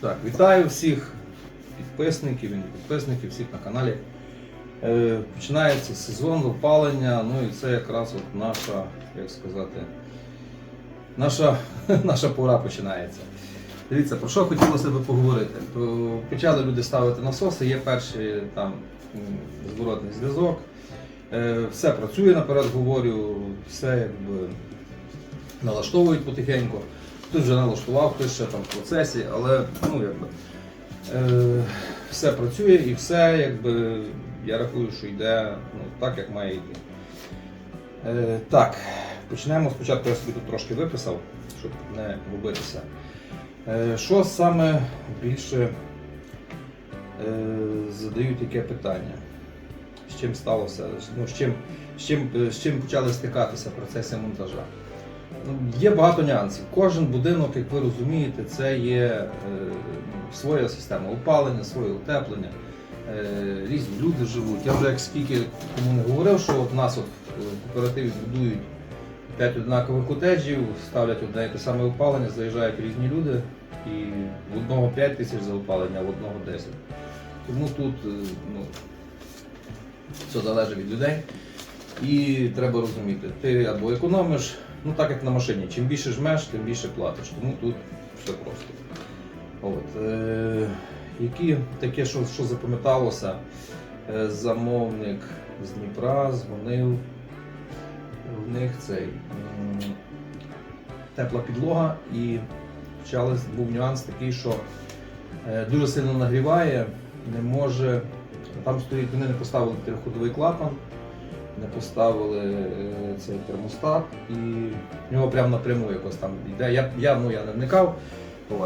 Так, вітаю всіх підписників і підписників, всіх на каналі. Е, починається сезон опалення, ну і це якраз от наша, як сказати, наша, наша пора починається. Дивіться, про що хотілося би поговорити. Почали люди ставити насоси, є перший там зворотний зв'язок. Е, все працює наперед, говорю, все якби налаштовують потихеньку. Хтось вже налаштував, хтось ще там в процесі, але ну, якби, е, все працює і все, якби, я рахую, що йде ну, так, як має йти. Е, так, почнемо спочатку, я собі тут трошки виписав, щоб не губитися. Е, що саме більше е, задають яке питання? З чим сталося? Ну, з, чим, з, чим, е, з чим почали стикатися в процесі монтажа? Є багато нюансів. Кожен будинок, як ви розумієте, це є е, своя система опалення, своє утеплення. Е, різні люди живуть. Я вже як скільки кому не говорив, що от нас от в кооперативі будують 5 однакових котеджів, ставлять одне і те саме опалення, заїжджають різні люди, і в одного 5 тисяч за опалення, а в одного 10. Тому тут е, ну, все залежить від людей. І треба розуміти, ти або економиш, ну так як на машині, чим більше жмеш, тим більше платиш. Тому тут все просто. От, е, які таке, що, що запам'яталося, е, замовник з Дніпра дзвонив, в них цей тепла підлога і почались, був нюанс такий, що е, дуже сильно нагріває, не може. Там стоїть, вони не поставили трьохходовий клапан, не поставили е, цей термостат, і в нього прямо напряму якось там йде. Я, я, ну, я не вникав.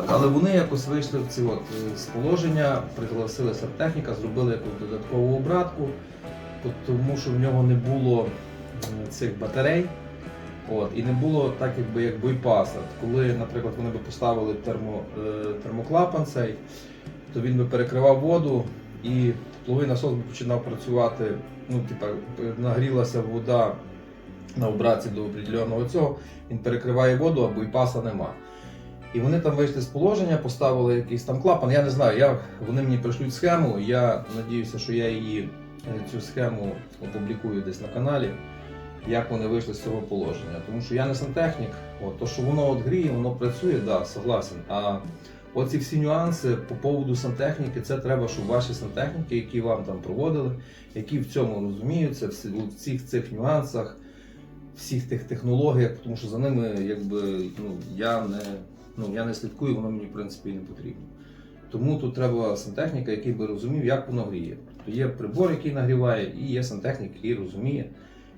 Але вони якось вийшли в ці от, е, з положення, пригласили сантехніка, зробили якусь додаткову обратку, тому що в нього не було е, цих батарей. От, і не було так, якби як бойпаса. Коли, наприклад, вони би поставили термо, е, термоклапан цей, то він би перекривав воду і тепловий насос починав працювати. Ну, типа, нагрілася вода на обратці до определеного цього, він перекриває воду, а бойпаса нема. І вони там вийшли з положення, поставили якийсь там клапан. Я не знаю, я, вони мені пришлють схему. Я надіюся, що я її е, цю схему опублікую десь на каналі, як вони вийшли з цього положення. Тому що я не сантехнік, от, то, що воно от гріє, воно працює, да, согласен. А оці всі нюанси по поводу сантехніки, це треба, щоб ваші сантехніки, які вам там проводили, які в цьому розуміються, у всіх цих нюансах, всіх тих технологіях, тому що за ними якби ну, я не ну, я не слідкую, воно мені в принципі не потрібно. Тому тут треба сантехніка, який би розумів, як воно гріє. Тобто є прибор, який нагріває, і є сантехнік, який розуміє,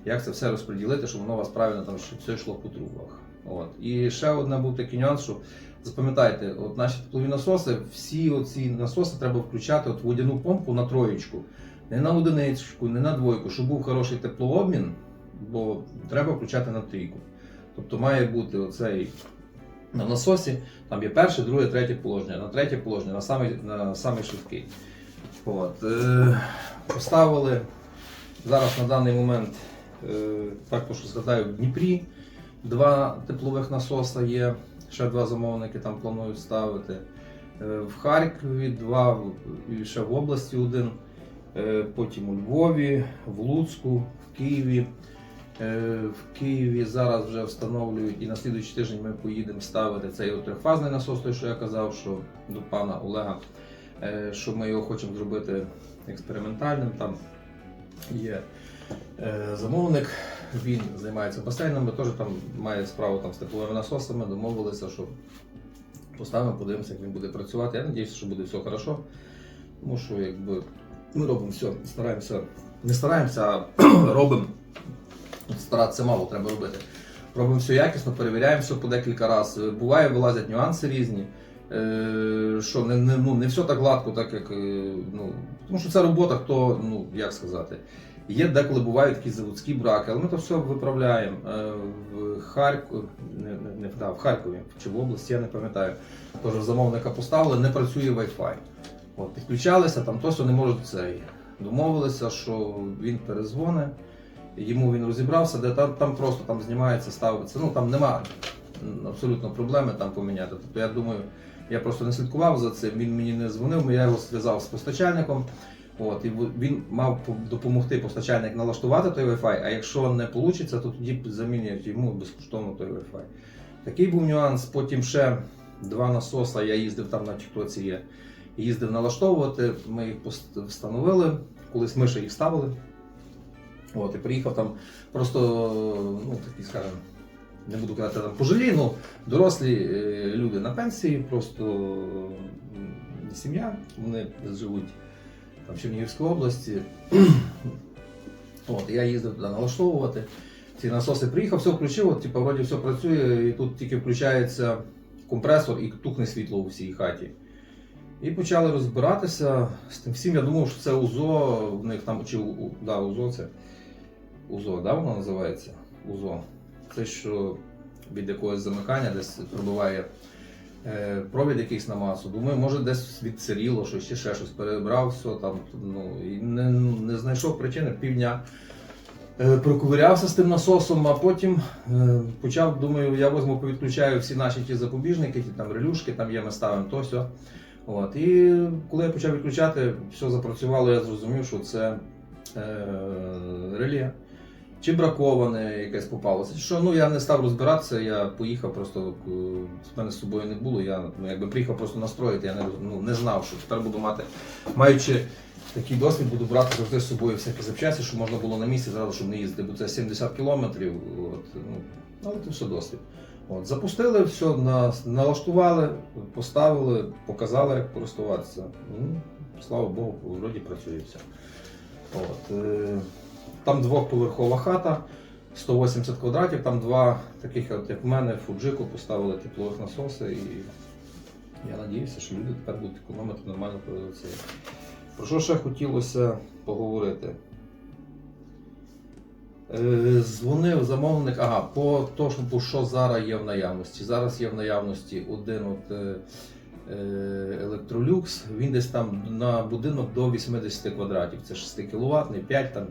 як це все розподілити, щоб воно у вас правильно там все йшло по трубах. От. І ще одне був такий нюанс, що запам'ятайте, от наші теплові насоси, всі оці насоси треба включати от водяну помпу на троєчку. Не на одиничку, не на двойку, щоб був хороший теплообмін, бо треба включати на трійку. Тобто має бути оцей на насосі, там є перше, друге, третє положення. На третє положення, на самий, на самий швидкий. От, е, поставили зараз на даний момент, е, також згадаю, в Дніпрі два теплових насоса є, ще два замовники там планують ставити. Е, в Харкові два, і ще в області один, е, потім у Львові, в Луцьку, в Києві. Е, В Києві зараз вже встановлюють і на слідуючий тиждень ми поїдемо ставити цей трьохфазний насос, той, що я казав, що до пана Олега, що ми його хочемо зробити експериментальним. Там є замовник, він займається басейнами, теж там має справу там, з тепловими насосами, домовилися, що поставимо, подивимося, як він буде працювати. Я сподіваюся, що буде все хорошо, тому що якби ми робимо все, стараємося, не стараємося, а робимо. Старатися мало треба робити. Робимо все якісно, перевіряємо все по декілька разів. Буває, вилазять нюанси різні. Е, що не, не, ну, не все так гладко, так як. е, Ну, тому що це робота, хто, ну, як сказати. Є деколи бувають такі заводські браки, але ми то все виправляємо. Е, в Харкові, не, не, не, да, в Харкові чи в області, я не пам'ятаю. Тож замовника поставили, не працює Wi-Fi. От, підключалися, там то, що не можуть цей. Домовилися, що він перезвонить йому він розібрався, де там, там просто там знімається, ставиться. Ну там нема абсолютно проблеми там поміняти. Тобто я думаю, Я просто не слідкував за цим, він мені не дзвонив, я його зв'язав з постачальником. От, і він мав допомогти постачальник налаштувати той Wi-Fi, а якщо не вийде, то тоді замінюють йому безкоштовно той Wi-Fi. Такий був нюанс. Потім ще два насоса, я їздив там на Тіктоці є. Їздив налаштовувати, ми їх встановили, колись ми ще їх ставили. От, і приїхав там просто, ну такий, скажімо, не буду казати там пожилі, ну дорослі е, люди на пенсії, просто сім'я, вони живуть там Чернігівській області. От, я їздив туди налаштовувати. Ці насоси приїхав, все включив, от, типу, вроді все працює, і тут тільки включається компресор і тухне світло у всій хаті. І почали розбиратися з тим всім. Я думав, що це УЗО, в них там чи У- да, УЗО це. УЗО, да, воно називається? УЗО. Це що від якогось замикання десь пробиває провід якийсь на масу. Думаю, може десь відсиріло, що ще, ще щось перебрав, все там. Ну, і не, не знайшов причини півдня. Е, проковирявся з тим насосом, а потім е, почав, думаю, я візьму, повідключаю всі наші ті запобіжники, ті там релюшки, там є, ми ставимо то сьо. От. І коли я почав відключати, все запрацювало, я зрозумів, що це е, реле. Чи браковане якесь попалося. Що ну я не став розбиратися, я поїхав, просто е, з мене з собою не було. Я ну, якби приїхав просто настроїти, я не, ну, не знав, що тепер буду мати, маючи такий досвід, буду брати завжди з собою всякі запчасті, щоб можна було на місці зразу, щоб не їздити, бо це 70 кілометрів. От, ну, але це все досвід. От, запустили, все на, налаштували, поставили, показали, як користуватися. Ну, слава Богу, вроді працює все. От, е, там двохповерхова хата, 180 квадратів, там два таких, от, як в мене, фуджику поставили теплових насоси і я надіюся, що люди тепер будуть економити нормально це. Про що ще хотілося поговорити? Е, Дзвонив замовник, ага, по тому, що зараз є в наявності. Зараз є в наявності один от, е, е, електролюкс, він десь там на будинок до 80 квадратів. Це 6 кВт, 5 там.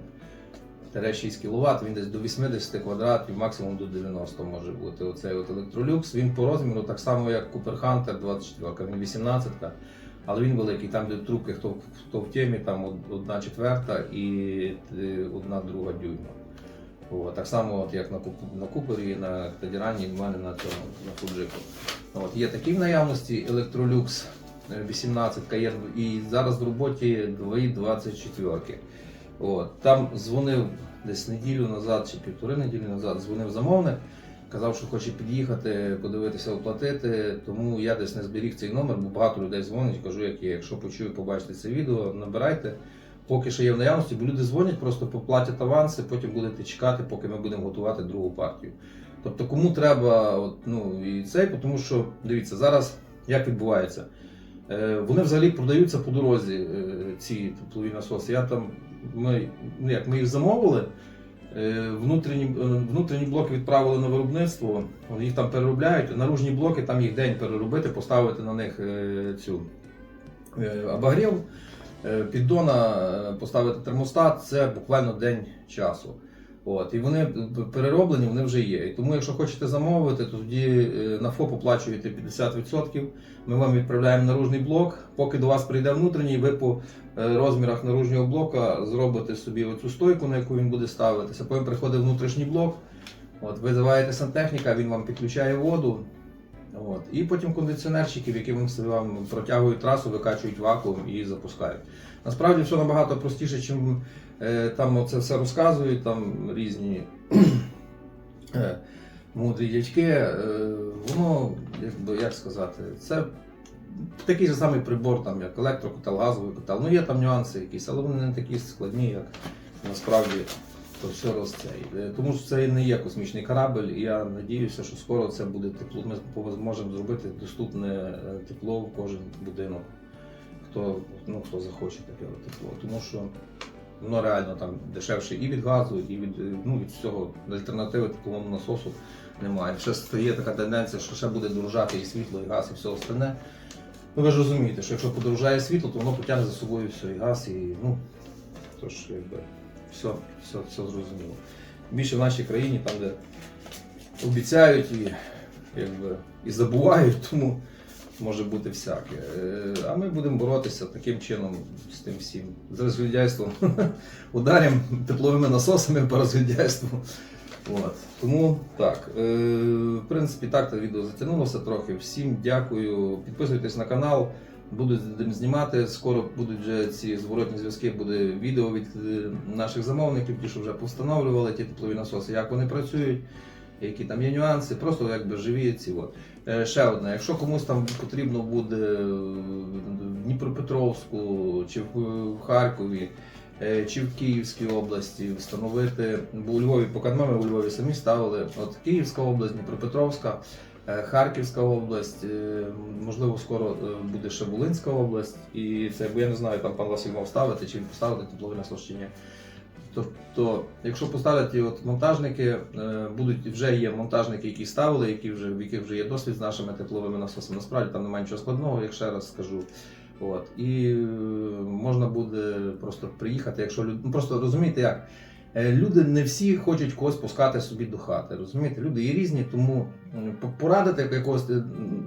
6 кВт, він десь до 80 квадратів, максимум до 90 може бути. Оцей от електролюкс. Він по розміру так само, як Cooper Hunter 24, він 18, але він великий. Там, де трубки, хто, хто в темі, там одна четверта і е, одна друга дюйма. От, так само, от, як на, на Купері, на Тадірані, в мене на цьому на Фуджику. От, є такі в наявності електролюкс 18 є і зараз в роботі 2,24. От, там дзвонив десь неділю назад чи півтори неділі назад, дзвонив замовник, казав, що хоче під'їхати, подивитися, оплатити. Тому я десь не зберіг цей номер, бо багато людей дзвонять, кажу, як є. Якщо почую, побачите це відео, набирайте. Поки що є в наявності, бо люди дзвонять, просто поплатять аванси, потім будете чекати, поки ми будемо готувати другу партію. Тобто, кому треба, от, ну і цей, тому що дивіться, зараз як відбувається. Е, Вони взагалі продаються по дорозі, е, ці теплові насоси. Я там, ми, ну як, ми їх замовили, е, внутрішні, е, внутрішні блоки відправили на виробництво, їх там переробляють, наружні блоки, там їх день переробити, поставити на них е, цю обогрів, піддона, поставити термостат, це буквально день часу. От, і вони перероблені, вони вже є. І тому, якщо хочете замовити, то тоді е, на ФОП оплачуєте 50%. Ми вам відправляємо наружний блок. Поки до вас прийде внутрішній, ви по е, розмірах наружнього блока зробите собі оцю стойку, на яку він буде ставитися. Потім приходить внутрішній блок. От, визиваєте сантехніка, він вам підключає воду. От, і потім кондиціонерчики, які вам, протягують трасу, викачують вакуум і запускають. Насправді все набагато простіше, ніж е, там це все розказують, там різні е, мудрі дядьки. Е, воно, якби, як сказати, це такий же самий прибор, там, як електрокотел, газовий котел. Ну є там нюанси якісь, але вони не такі складні, як насправді то все розцей. Е, Тому що це не є космічний корабль, і я надіюся, що скоро це буде тепло. Ми зможемо зробити доступне е, тепло в кожен будинок, хто, ну, хто захоче таке тепло. Тому що воно реально там дешевше і від газу, і від, е, ну, від всього альтернативи тепловому насосу немає. Ще стає така тенденція, що ще буде дорожати і світло, і газ, і все остальне. Ну ви ж розумієте, що якщо подорожає світло, то воно потягне за собою все, і газ, і ну, тож якби все, все, все зрозуміло. Більше в нашій країні, там, де обіцяють і, якби, і забувають, тому може бути всяке. Е, А ми будемо боротися таким чином з тим всім. З розгільдяйством. Ударом тепловими насосами по розгільдяйству. От. Тому так. Е, в принципі, так це відео затягнулося трохи. Всім дякую. Підписуйтесь на канал. Буду знімати. Скоро будуть вже ці зворотні зв'язки, буде відео від е, наших замовників, ті, що вже повстановлювали ті теплові насоси, як вони працюють, які там є нюанси, просто якби живі ці. От. Е, Ще одне, якщо комусь там потрібно буде е, в Дніпропетровську чи в Харкові. Чи в Київській області встановити, бо у Львові, поки ми у Львові самі ставили, от Київська область, Дніпропетровська, Харківська область, е, можливо, скоро е, буде ще Волинська область, і це, бо я не знаю, там пан Василь ставити, чи він поставити тепловий насос. Тобто, якщо поставлять от монтажники, е, будуть вже є монтажники, які ставили, які вже в яких вже є досвід з нашими тепловими насосами. Насправді там немає нічого складного, як ще раз скажу. От і е, можна буде просто приїхати, якщо люд... ну, просто розумієте як. Е, Люди не всі хочуть когось пускати собі до хати. Розумієте, люди є різні, тому порадити якогось е,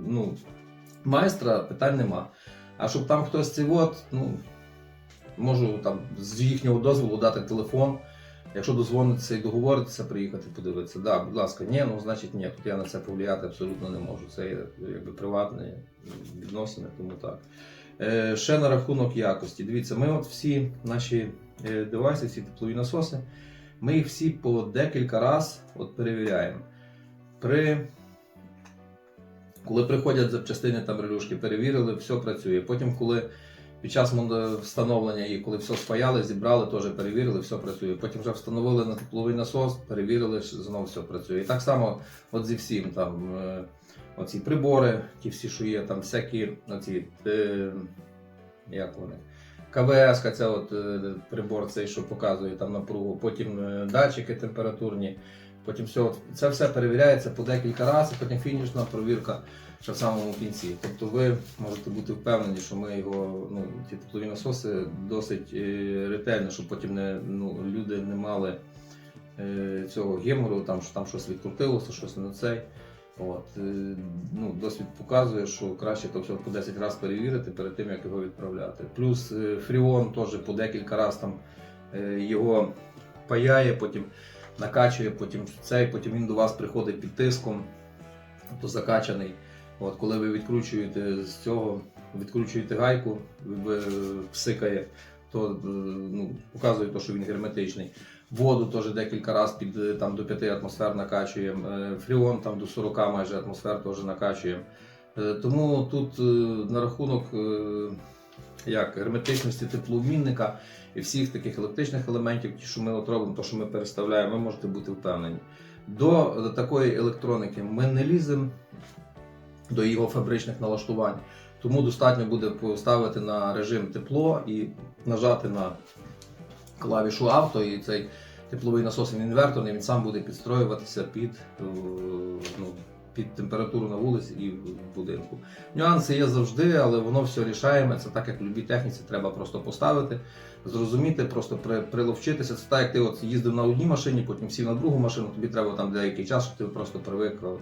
ну, майстра питань нема. А щоб там хтось цей от, ну можу там з їхнього дозволу дати телефон. Якщо дозвонитися і договоритися, приїхати подивитися. Да, будь ласка, ні, ну значить ні. Тут я на це повлияти абсолютно не можу. Це якби приватні відносини, тому так. Е, ще на рахунок якості. Дивіться, ми от всі наші девайси, всі теплові насоси, ми їх всі по декілька разів от перевіряємо. При... Коли приходять запчастини там релюшки, перевірили, все працює. Потім, коли під час встановлення їх, коли все спаяли, зібрали, теж перевірили, все працює. Потім вже встановили на тепловий насос, перевірили, знову все працює. І так само от зі всім там. е, Оці прибори, ті всі, що є, там всякі оці, е, як вони, КВС, це от е, прибор, цей, що показує там напругу, потім е, датчики температурні, потім все, це все перевіряється по декілька разів, потім фінішна провірка ще в самому кінці. Тобто ви можете бути впевнені, що ми його, ну, ті теплові насоси досить е, ретельно, щоб потім не, ну, люди не мали цього гемору, там, що там щось відкрутилося, щось не цей. От, е, ну, досвід показує, що краще то все по 10 разів перевірити перед тим, як його відправляти. Плюс е, фріон теж по декілька разів там е, його паяє, потім накачує, потім цей, потім він до вас приходить під тиском, тобто закачаний. От, коли ви відкручуєте з цього, відкручуєте гайку, псикає, то ну, показує, то, що він герметичний. Воду теж декілька разів під е, там, до 5 атмосфер накачуємо. Е, Фріон там до 40 майже атмосфер теж накачуємо. Е, Тому тут на рахунок як, герметичності теплообмінника і всіх таких електричних елементів, ті, що ми от робимо, то, що ми переставляємо, ви можете бути впевнені. До такої електроніки ми не ліземо до його фабричних налаштувань. Тому достатньо буде поставити на режим тепло і нажати на клавішу авто, і цей тепловий насос він інверторний, він сам буде підстроюватися під, е, ну, під температуру на вулиці і в будинку. Нюанси є завжди, але воно все рішаємо. Це так, як в будь-якій техніці, треба просто поставити, зрозуміти, просто при, приловчитися. Це так, як ти от їздив на одній машині, потім сів на другу машину, тобі треба там деякий час, щоб ти просто привик. От.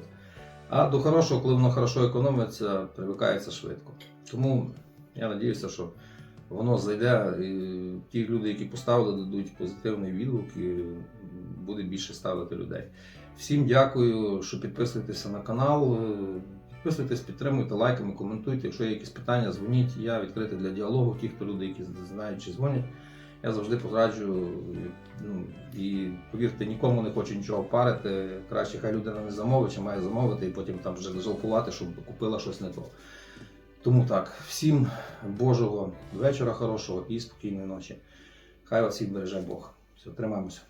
А до хорошого, коли воно хорошо економиться, привикається швидко. Тому я сподіваюся, що воно зайде, і ті люди, які поставили, дадуть позитивний відгук і буде більше ставити людей. Всім дякую, що підписуєтеся на канал. Підписуйтесь, підтримуйте лайками, коментуйте. Якщо є якісь питання, дзвоніть. Я відкритий для діалогу. Ті, хто люди, які знають чи дзвонять. Я завжди пораджу. Ну, і повірте, нікому не хочу нічого парити. Краще хай людина не замовить, чи має замовити, і потім там вже жалкувати, щоб купила щось не то. Тому так, всім Божого вечора хорошого і спокійної ночі. Хай вас всіх береже Бог. Все, тримаємося.